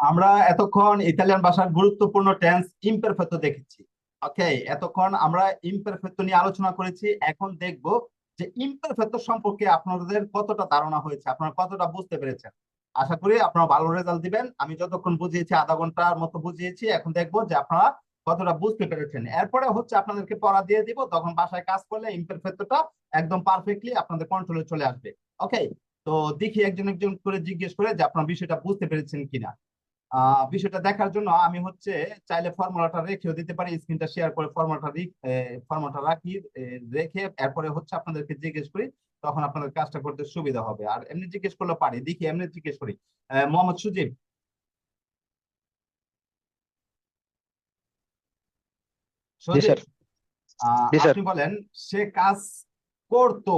আমরা এতক্ষণ ইতালিয়ান ভাষার গুরুত্বপূর্ণ টেন্স ইমপারফেক্টো দেখেছি। ওকে এতক্ষণ আমরা ইমপারফেক্টো নিয়ে আলোচনা করেছি। এখন দেখব যে ইমপারফেক্টো সম্পর্কে আপনাদের কতটা ধারণা হয়েছে, আপনারা কতটা বুঝতে পেরেছেন। আশা করি আপনারা ভালো রেজাল্ট দিবেন। আমি যতক্ষণ বুঝিয়েছি, আধা ঘণ্টার মতো বুঝিয়েছি, এখন দেখব যে আপনারা কতটা বুঝতে পেরেছেন। এরপরে হচ্ছে আপনাদেরকে পড়া দিয়ে দিব, তখন বাসায় কাজ করলে ইমপারফেক্টোটা একদম পারফেক্টলি আপনাদের কন্ট্রোলে চলে আসবে। ওকে তো দেখি একজন একজন করে জিজ্ঞেস করে যে আপনার বিষয়টা বুঝতে পেরেছেন কিনা। বিষয়টা দেখার জন্য আমি হচ্ছে চাইলে ফর্মুলাটা রেখেও দিতে পারি স্ক্রিনটা শেয়ার করে ফর্মুলাটা ফর্মুলাটা রাখি রেখে এরপরে হচ্ছে আপনাদেরকে জিজ্ঞেস করি তখন আপনাদের কাজটা করতে সুবিধা হবে। আর এমনি জিজ্ঞেস করলে পারি দেখি এমনি জিজ্ঞেস করি। মোহাম্মদ সুজিব। আপনি বলেন সে কাজ করতো।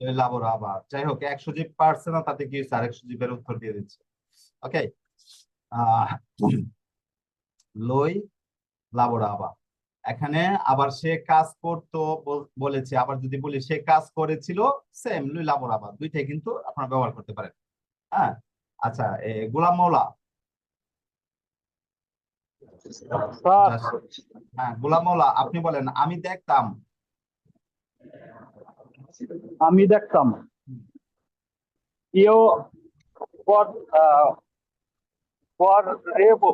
লুই লাবোরাবা যাই হোক এক সুজিব পারছে না তাতে কি হয়েছে আরেক সুজিবের উত্তর দিয়ে দিচ্ছে। ওকে আহ লই লাবোরাবা এখানে আবার সে কাজ করতো বলেছে আবার যদি বলি সে কাজ করেছিল সেম লুই লাবোরাবা দুইটাই কিন্তু আপনারা ব্যবহার করতে পারেন। হ্যাঁ? আচ্ছা গোলাম মৌলা। হ্যাঁ গোলাম মৌলা আপনি বলেন আমি দেখতাম। আমি দেখতাম। guardevo গুয়ার্দা guardarevo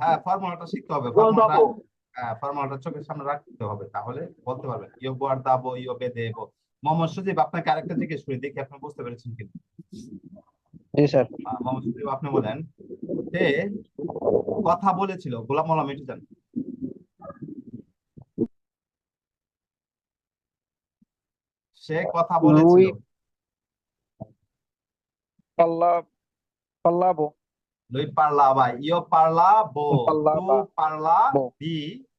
হ্যাঁ ফর্মুলাটা শিখতে হবে হ্যাঁ ফর্মুলাটা চোখের সামনে রাখতে হবে তাহলে বলতে পারবেন ইয়ো গুয়ার্দাবো ইয়ো বেদেবো মোহাম্মদ সুজিব আপনাকে আরেকটা জিজ্ঞেস করি দেখি আপনি বুঝতে পেরেছেন কিনা? জি স্যার। মোহাম্মদ সুজিব আপনি বলেন সে কথা বলেছিল গোলাম মোলা মিটু যান সে কথা বলেছিল। পারলাবো পারলাবা। তু পারলাবি বো।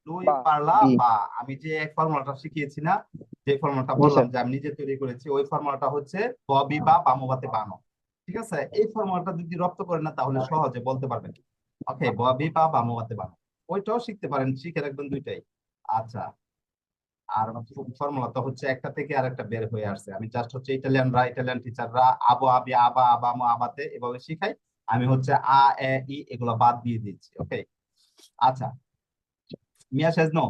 লুই বা, বি। পারলাবা আমি যে এক ফর্মুলাটা শিখিয়েছি না যে ফর্মুলাটা বললাম। যে আমি নিজে তৈরি করেছি ওই ফর্মুলাটা হচ্ছে ববি বা বামবাতে বানো। ঠিক আছে? এই ফর্মুলাটা যদি রপ্ত করেন না তাহলে সহজে বলতে পারবেন। ওকে ববি বা বামবাতে বানো। ওইটাও শিখতে পারেন শিখে রাখবেন দুইটাই। আচ্ছা। আর ফর্মুলা তো হচ্ছে একটা থেকে আর একটা বের হয়ে আসছে। আমি জাস্ট হচ্ছে ইটালিয়ানরা ইটালিয়ান টিচাররা আবো আবি আবা আবামো আবাতে এভাবে শিখাই। আমি হচ্ছে আ এ ই এগুলো বাদ দিয়ে দিচ্ছি ওকে আচ্ছা। মিয়া শেজনো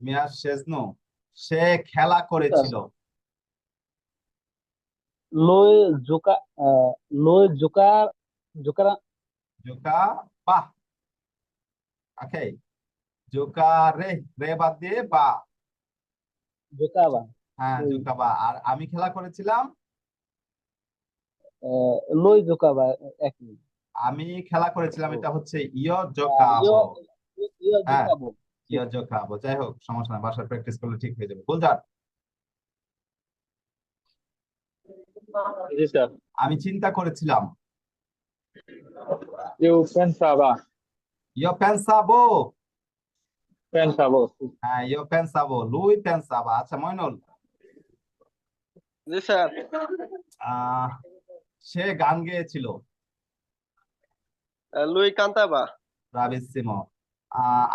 মিয়া শেজনো সে খেলা করেছিল। lui Joka lui gioca giocare Joka? বাহ! ওকে জোকা রে বাদ দিয়ে বা। giocava হ্যাঁ ওই। জোকা বা। আর আমি খেলা করেছিলাম। lui giocava এক মিনিট। আমি খেলা করেছিলাম এটা হচ্ছে ইয় জোকাবো হ্যাঁ। ইয় জোকাবো যাই হোক সমস্যা নাই বাসায় প্র্যাকটিস করলে ঠিক হয়ে যাবে। গুলজার। আমি চিন্তা করেছিলাম। io pensava ইয় পেনসাবো pensavo হ্যাঁ ইয় পেনসাবো লুই পেনসাবা আচ্ছা মইনুল? জি স্যার। আহ সে গান গেয়েছিল। লুই কান্তাবা। ব্রাভিসিমো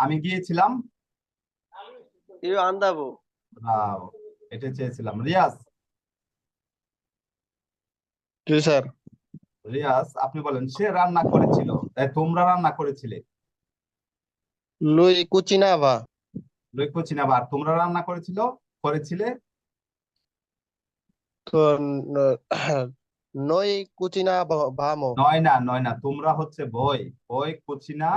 আমি গিয়েছিলাম। ইউ আন্দাবো। ব্রাভো এটা চেয়েছিলাম। রিয়াজ? জি স্যার। রিয়াজ আপনি বলেন সে রান্না করেছিল। তাই তোমরা রান্না করেছিলে। লুই কুচিনাভা লই কুচিনাবা আর তোমরা রান্না করেছিল? করেছিলে? নই কুচিনা ভামো। নয় না নয় না। তোমরা হচ্ছে বই। বই কুচিনা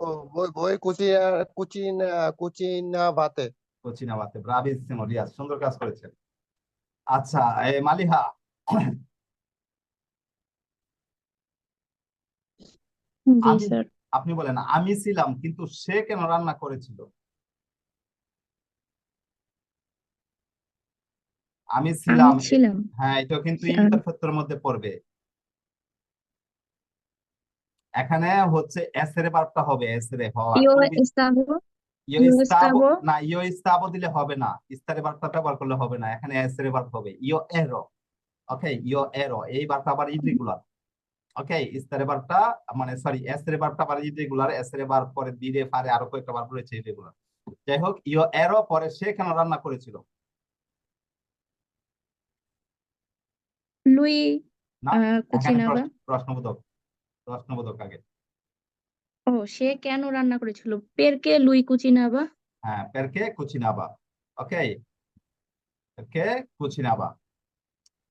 ও বই বই কুচিনা কুচিনা কুচিনা ভাতে। কুচিনা বাতে ব্রাভিসিমো রিয়াজ সুন্দর কাজ করেছেন। আচ্ছা এ মালিহা। জি স্যার। আপনি বলেন আমি ছিলাম কিন্তু সে কেন রান্না করেছিল? আমি ছিলাম হ্যাঁ এটা কিন্তু স্যার। মধ্যে পড়বে। এখানে হচ্ছে এস এর ভার্বটা হবে এস এর হওয়া না ইও স্তাবো দিলে হবে না। ইস্তারে ভার্বটা ব্যবহার করলে হবে না। এখানে এস এর ভার্ব হবে। ইও এরো। ওকে ইও এরো। এই ভার্বটা আবার ইররেগুলার ওকে ইস্তারে ভার্বটা মানে সরি এস এর ভার্বটা আবার ইররেগুলার এস এর ভার্ব পরে দিরে পারে আরও কয়েকটা ভার্ব রয়েছে ইররেগুলার যাই হোক ইও এরো পরে সে কেন রান্না করেছিল. প্রশ্ন- প্রশ্নবোধক প্রশ্নবোধক আগে। ও সে কেন রান্না করেছিল? perché lui cucinava হ্যাঁ perché cucinava ওকে perché cucinava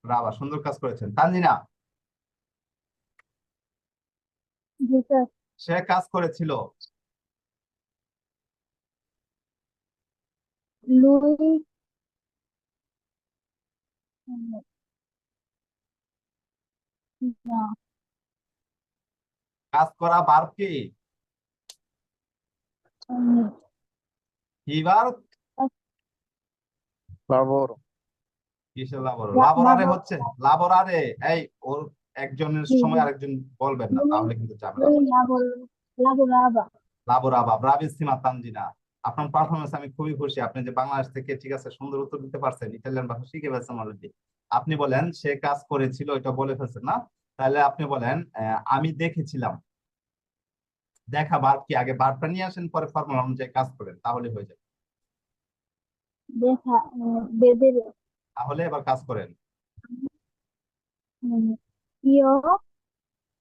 ব্রাভা সুন্দর কাজ করেছেন। তানজিনা সে কাজ করেছিল। কাজ করা বার কি? কি ভার্ব lavoro কিসের লাবর? লাবরারে হচ্ছে লাবরারে এই ওর একজনের সময় আরেকজন বলবেন না তাহলে কিন্তু লাবরাবা ব্রাভিসিমা তানজিনা। আপনার পারফরমেন্স আমি খুবই খুশি। আপনি যে বাংলাদেশ থেকে ঠিক আছে সুন্দর উত্তর দিতে পারছেন ইতালিয়ান ভাষা শিখে ফেলছেন অলরেডি আপনি বলেন সে কাজ করেছিল এটা বলে ফেলছেন না? তাহলে আপনি বলেন আমি দেখেছিলাম। দেখা ভার্ব কি আগে ভার্বটা নিয়ে আসেন পরে ফর্মুলা অনুযায়ী কাজ করেন তাহলে হয়ে যাবে। দেখা তাহলে এবার কাজ করেন।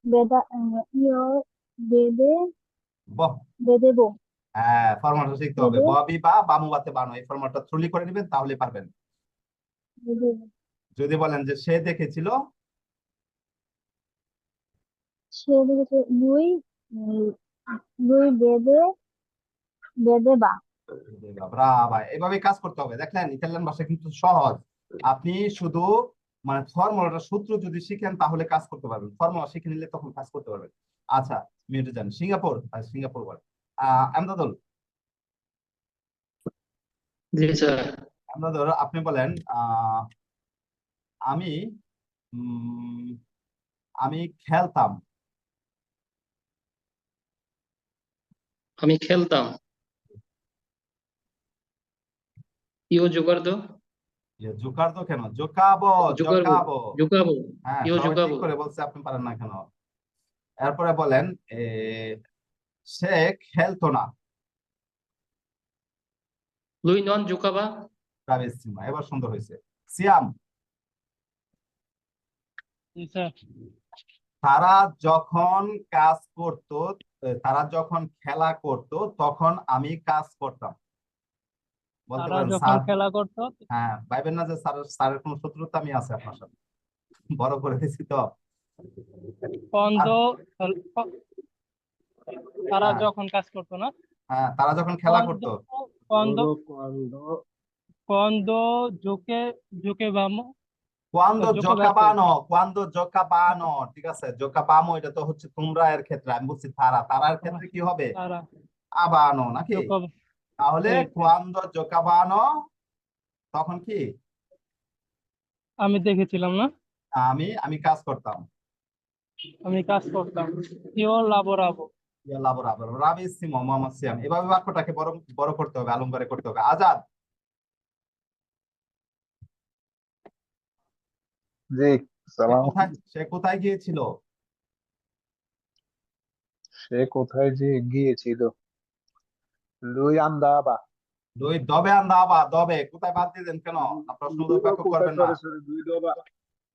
Veda uh, io vede বহ হ্যাঁ শিখতে হবে. ববি বা বামুবাতে বানো এই থ্রুলি করে নেবেন তাহলে পারবেন। যদি বলেন যে সে দেখেছিল? সে দেখেছে lui vede vedeva ব্রাভা এভাবে কাজ করতে হবে। দেখলেন ইতালিয়ান ভাষা কিন্তু সহজ। আপনি শুধু মানে ফর্মুলাটা সূত্র যদি শিখেন তাহলে কাজ করতে পারবেন। ফর্মুলা শিখে নিলে তখন কাজ করতে পারবেন। আচ্ছা মিউটে যান সিঙ্গাপুর? সিঙ্গাপুর বল। আহ আমদাদুল জি স্যার। আমদাদুল আপনি বলেন আহ আমি উম, আমি খেলতাম। আমি খেলতাম। ইও জোগাড়দো জোকারদো কেন? জোকাবো জোকারবো। জোকাবো। হ্যাঁ ঠিক করে বলছে আপনি পারেন না কেন? এরপরে বলেন সে খেলতো না। লুই নন জোকাবা? এবার সুন্দর হয়েছে। সিয়াম। তারা যখন কাজ করত তারা যখন খেলা করত তখন আমি কাজ করতাম। বলতে পারেন স্যার খেলা করতো হ্যাঁ ভাইবেন না যে স্যারের স্যারের কোনো শত্রুতা আমি আছে আপনার সাথে। বড় করে দিছি তো। তারা হ্যাঁ। যখন কাজ করতো না হ্যাঁ তারা যখন খেলা করত। জোকে জোকে বামো। কোয়ান্দো. জোকাবানো কোয়ান্দো জোকাবানো ঠিক আছে? জোকাবামো এটা তো হচ্ছে তোমরা এর ক্ষেত্রে আমি বলছি তারা। তারার ক্ষেত্রে কি হবে? তারা। আবানো নাকি? তাহলে। কোয়ান্দো জোকাবানো তখন কি? আমি দেখেছিলাম না। আমি আমি কাজ করতাম। আমি কাজ করতাম। ইও লাবোরাবো। ইয়া লাবোরাবো। ব্রাভিসিমো মোহাম্মদ সিয়াম। এভাবে বাক্যটাকে বড় বড় করতে হবে আলঙ্কারে করতে হবে। আজাদ। জি সালাম। কোথায় সে কোথায় গিয়েছিল? সে কোথায় যে গিয়েছিল? Lui andava দুই দবে আন্দাবা দবে। কোথায় বাদ দিয়ে দেন কেন? প্রশ্নবোধক বাক্য করবেন না। lui dove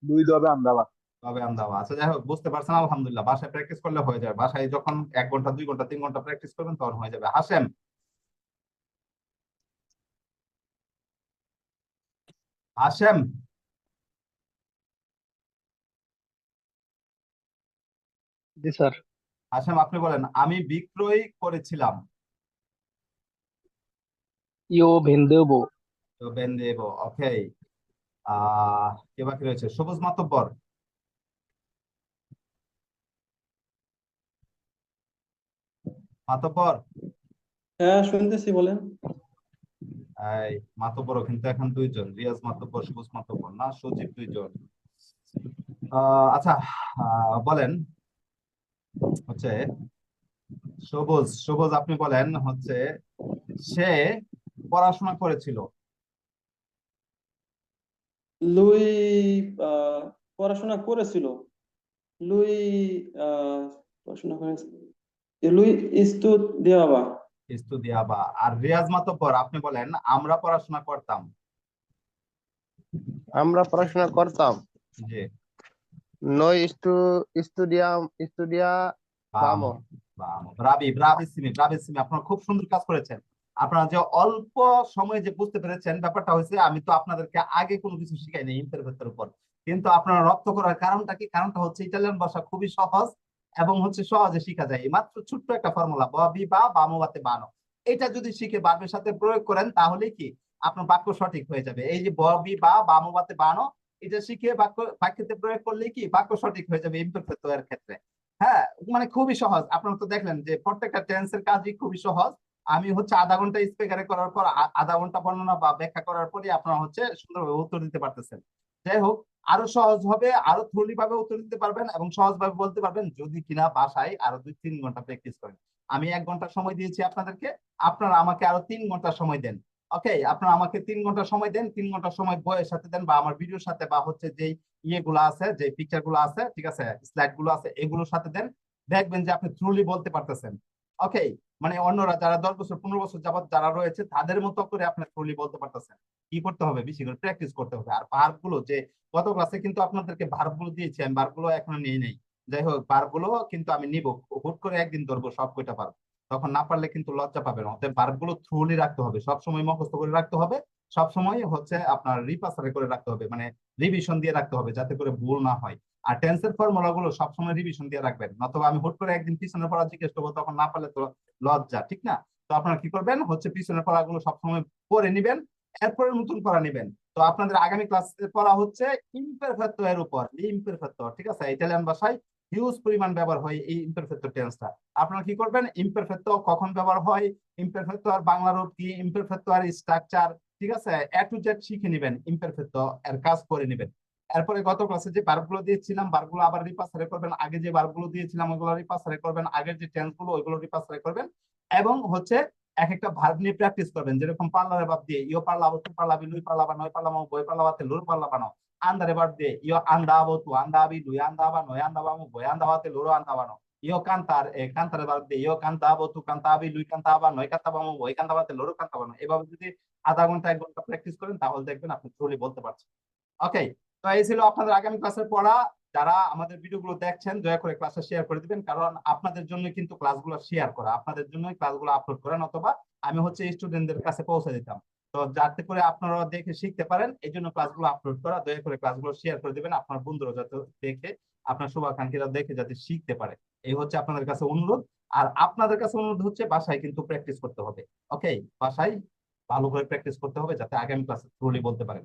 lui dove andava তবে আন্দাবা আচ্ছা যাই হোক বুঝতে পারছেন আলহামদুলিল্লাহ। বাসায় প্র্যাকটিস করলে হয়ে যাবে। বাসায় যখন এক ঘণ্টা দুই ঘণ্টা তিন ঘণ্টা প্র্যাকটিস করবেন তখন হয়ে যাবে। হাসেম। হাসেম। জি স্যার। হাসেম আপনি বলেন আমি বিক্রয় করেছিলাম। ইও ভেন্দেবো তো বেন দেব ওকে আহ কে বাকি রয়েছে সবুজ মাতব্বর মাতব্বর হ্যাঁ শুনতেছি বলেন এই মাতব্বর কিন্তু এখন দুইজন রিয়াজ মাতব্বর সবুজ মাতব্বর না সজীব দুইজন আহ, আচ্ছা আহ, বলেন হচ্ছে সবুজ সবুজ আপনি বলেন হচ্ছে সে পড়াশোনা করেছিল? লুই আহ, পড়াশোনা করেছিল। লুই পড়াশোনা করেছিল লুই ইস্তুদিয়াবা আর রিয়াজ মাতব্বর আপনি বলেন আমরা পড়াশোনা করতাম। আমরা পড়াশোনা করতাম। জি। Noi estu estudiam estudia বামো বামো। ব্রাভি ব্রাভিসিমি ব্রাভিসিমি আপনারা খুব সুন্দর কাজ করেছেন। আপনারা যে অল্প সময়ে যে বুঝতে পেরেছেন, ব্যাপারটা হয়েছে আমি তো আপনাদেরকে আগে কোনো কিছু শিখাইনি ইন্টারভিউর উপর। কিন্তু আপনারা রপ্ত করার কারণটা কি? কারণটা হচ্ছে ইটালিয়ান ভাষা খুবই সহজ এবং হচ্ছে সহজে শেখা যায়। মাত্র ছোট্ট একটা ফর্মুলা ববি বা বামোবাতে বানো। এটা যদি শিখে বার্বের সাথে প্রয়োগ করেন তাহলে কি? আপনার বাক্য সঠিক হয়ে যাবে। এই যে ববি বা বামোবাতে বানো, এটা শিখে বাক্য, বাক্যতে প্রয়োগ করলে কি? বাক্য সঠিক হয়ে যাবে ইমপারফেক্ট ক্ষেত্রে। হ্যাঁ মানে খুবই সহজ। আপনারা তো দেখলেন যে প্রত্যেকটা টেন্সের কাজই খুবই সহজ। আমি হচ্ছে আধা ঘণ্টা স্পিকারে করার পর আধা ঘণ্টা বর্ণনা বা ব্যাখ্যা করার পরই আপনারা হচ্ছে সুন্দরভাবে উত্তর দিতে পারতেছেন। যাই হোক, আরও সহজ হবে আরও থ্রুলি ভাবে উত্তর দিতে পারবেন এবং সহজ ভাবে বলতে পারবেন যদি কিনা বাসায় আরও দুই তিন ঘণ্টা প্র্যাকটিস করেন। আমি এক ঘণ্টা সময় দিয়েছি আপনাদেরকে, আপনারা আমাকে আরও তিন ঘণ্টা সময় দেন। ওকে আপনারা আমাকে তিন ঘণ্টা সময় দেন, তিন ঘণ্টা সময় বইয়ের সাথে দেন বা আমার ভিডিওর সাথে বা হচ্ছে যেই ইয়েগুলো আছে যে পিকচারগুলো আছে, ঠিক আছে স্লাইডগুলো আছে, এগুলোর সাথে দেন। দেখবেন যে আপনি থ্রুলি বলতে পারতেছেন। ওকে মানে অন্যরা যারা দশ বছর, পনেরো বছর যাবত যারা রয়েছে, তাদের মতো করে আপনি ট্রুলি বলতে পারতেছেন। কি করতে হবে? বেশি করে প্র্যাকটিস করতে হবে। আর ভার্বগুলো যে, গত ক্লাসে কিন্তু আপনাদেরকে ভার্বগুলো দিয়েছি আমি ভার্বগুলো এখনও নিয়ে নেই যাই হোক ভার্বগুলো কিন্তু আমি নিব। হুট করে একদিন ধরবো সব কয়টা পারব তখন না পারলে কিন্তু লজ্জা পাবেন অতএব ভার্বগুলো থ্রুলি রাখতে হবে। সব সময় মুখস্থ করে রাখতে হবে। সব সময় হচ্ছে আপনার রিপাসারে করে রাখতে হবে। মানে রিভিশন দিয়ে রাখতে হবে যাতে করে ভুল না হয়। আর টেন্সের ফর্মুলা গুলো সবসময় রিভিশন দিয়ে রাখবেন। নতুবা আমি হুট করে একদিন পিছনের পড়া জিজ্ঞেস করব, তখন না পারলে তো লজ্জা, ঠিক না? তো আপনারা কি করবেন? হচ্ছে পিছনের পড়াগুলো সবসময় পড়ে নিবেন, এরপরে নতুন পড়া নিবেন। তো আপনাদের আগামী ক্লাসে পড়া হচ্ছে ইমপারফেক্টো এর উপর ইমপারফেক্টো ঠিক আছে? ইটালিয়ান ভাষায় হিউজ পরিমাণ ব্যবহার হয় এই ইমপারফেক্টো টেন্সটা আপনারা কি করবেন? ইমপারফেক্টো কখন ব্যবহার হয়? ইমপারফেক্টো আর বাংলা রূপ কি? ইমপারফেক্টো আর স্ট্রাকচার ঠিক আছে? এ টু জেড শিখে নেবেন ইমপারফেক্টো এর কাজ করে নেবেন। এরপরে গত ক্লাসে যে বারগুলো দিয়েছিলাম বারগুলো আবার রিপাসারে করবেন। আগে যে বারগুলো দিয়েছিলাম, ওগুলো রিপাসারে করবেন। আগের যে টেন্সগুলো, ওইগুলো রিপাসারে করবেন। এবং হচ্ছে এক একটা ভার্ব নিয়ে প্র্যাকটিস করবেন। যেরকম পার্লারে ভাব দিয়ে ইও পার্লাবো তু পার্লাবি লুই পার্লাবা নয় পার্লামো বই পার্লাবাতে লুর পার্লাবানো আন্দারে ভাব দিয়ে ইও আন্দাবো তু আন্দাবি লুই আন্দাবা নয় আন্দা আন্দাবামো বই আন্দাবাতে লুরো আন্দাবানো ইও কান্তার, এ কান্তারে ভাব দিয়ে ইও কান্তাবো তু কান্তাবি লুই কান্তাবা নয় কান্তা কান্তাবামো বই কান্তাবাতে লুরো কান্তাবানো এভাবে যদি আধা ঘণ্টা, এক ঘণ্টা প্র্যাকটিস করেন, তাহলে দেখবেন আপনি ট্রুলি বলতে পারছেন। ওকে তো এই ছিল আপনাদের আগামী ক্লাসের পড়া। যারা আমাদের ভিডিওগুলো দেখছেন, দয়া করে ক্লাসে শেয়ার করে দিবেন, কারণ আপনাদের জন্য কিন্তু ক্লাসগুলো শেয়ার করা। আপনাদের জন্যই ক্লাসগুলো আপলোড করেন অথবা আমি হচ্ছে স্টুডেন্টদের কাছে পৌঁছে দিতাম। তো যাতে করে আপনারা দেখে শিখতে পারেন, এই জন্য ক্লাসগুলো আপলোড করা। দয়া করে ক্লাসগুলো শেয়ার করে দিবেন, আপনার বন্ধুরা যাতে দেখে, আপনার শুভাকাঙ্ক্ষীরা দেখে যাতে শিখতে পারে। এই হচ্ছে আপনাদের কাছে অনুরোধ। আর আপনাদের কাছে অনুরোধ হচ্ছে, বাসায় কিন্তু প্র্যাকটিস করতে হবে। ওকে বাসায় ভালো করে প্র্যাকটিস করতে হবে, যাতে আগামী ক্লাসে ট্রুলি বলতে পারেন।